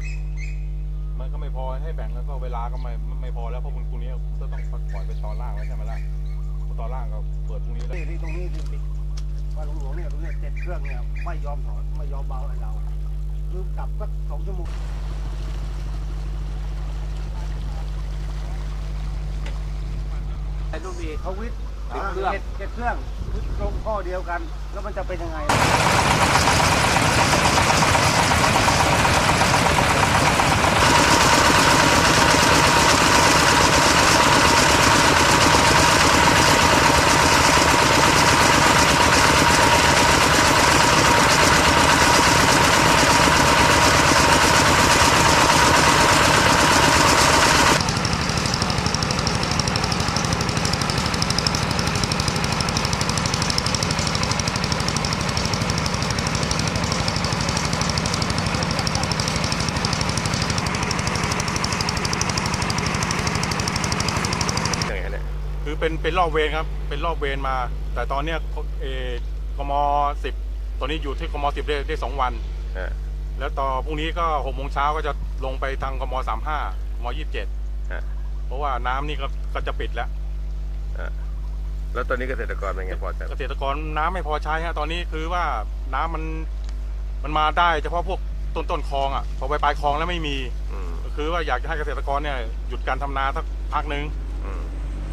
ตอนมันก็ไม่พอให้แบ่งแล้วก็เวลาก็ไม่ไม่พอแล้วเพราะคุณคุณนี้ก็ต้องปล่อยไปตอนล่างแล้วใช่ไหมล่ะตอนล่างก็เปิดพรุ่งนี้แล้วที่ที่ตรงนี้ที่ติดว่าหลวงหลวงเนี่ยตรงเนี้ยเจ็ดเครื่องเนี่ยไม่ยอมถอนไม่ยอมเบาให้เราคือกลับสักสองชั่วโมงไอ้ลูกบีเขาวิทย์ติดเครื่องจ็ดเจ็ดเครื่องวิทย์ตรงข้อเดียวกัน แล้วมันจะเป็นยังไงอย่างไงเนี่ย คือ เป็นเป็นรอบเวรครับ เป็นรอบเวรมา แต่ตอนเนี้ยเออกมสิบตอนนี้อยู่ที่กมสิบได้ได้สองวัน อ่า แล้วต่อพรุ่งนี้ก็หกโมงเช้าก็จะลงไปทางกมสามห้ากมยี่สิบเจ็ดอ่าเพราะว่าน้ำนี่ก็ก็จะปิดแล้ว อ่าแล้วตอนนี้เกษตรกรเป็นไงพอใจเกษตรกรน้ำไม่พอใช้ฮะตอนนี้คือว่าน้ำมันมันมาได้เฉพาะพวกต้นต้นคลองอะพอไปปลายคลองแล้วไม่มี อืม ก็คือว่าอยากจะให้เกษตรกรเนี่ยหยุดการทำนาสักพักหนึ่งอืม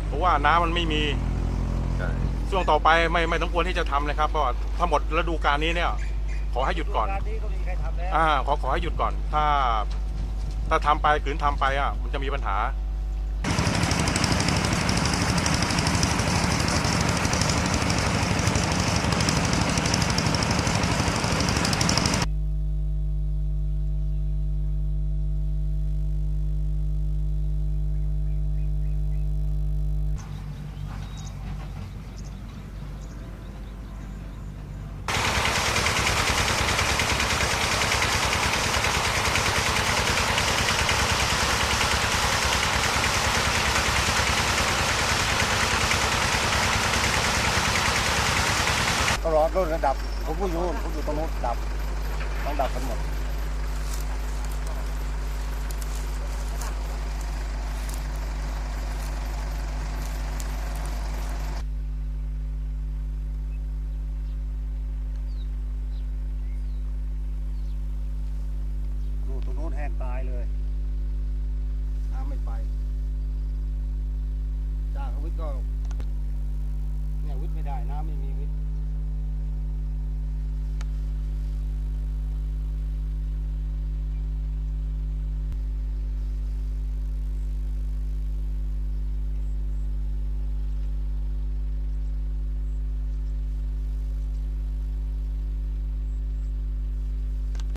เพราะว่าน้ำมันไม่มีใช่ช่วงต่อไปไม่ไม่ต้องควรที่จะทำเลยครับเพราะว่าถ้าหมดฤดูกาลนี้เนี่ย ขอให้หยุดก่อนการนี้ก็มีใครทำแล้ว อ่าขอขอให้หยุดก่อน ถ้า ถ้าทำไปขืนทำไปอะ มันจะมีปัญหา รอรถระดับผมผู้อยู่ผมอยู่ตรงนู้นดับต้องดับกันหมดนู่นตรงนู้นแห้งตายเลยน้ำไม่ไปจ้าเขาวิทย์ก็